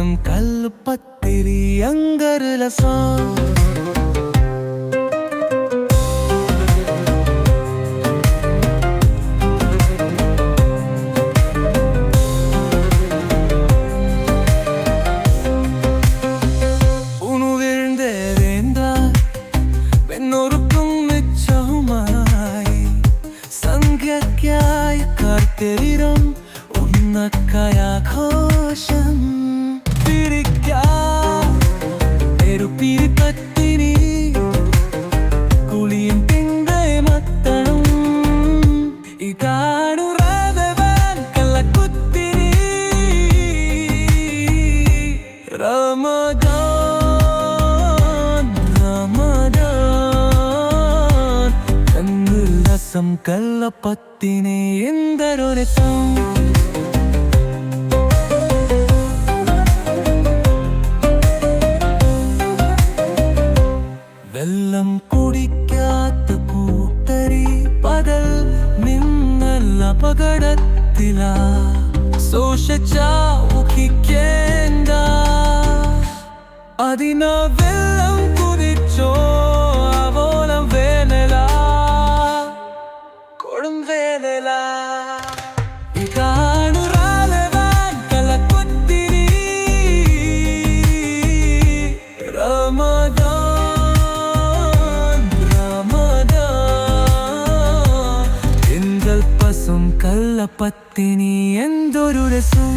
രസം അങ്കരലസം. ഉണുവിഴുந்த വേന്താ പെണ്ണൊരുക്കും മിച്ചവുമായി റമദാൻ റമദാൻ. രസം കള്ളപ്പത്തിനെ എന്തൊരു രസം വെള്ളം കുടിക്കാത്ത കൂട്ടരി പകൽ നിന്നല്ല അപകടത്തില. സൂക്ഷിച്ച അതിന വെള്ളം കുടിച്ചോ അവോളം വേനല കൊടും വേനല ഇതാണു റാലവാൻ കലക്കൊത്തിരി റമദാൻ റമദാൻ എന്തൽ പസും കള്ളപ്പത്തിനി എന്തൊരു രസം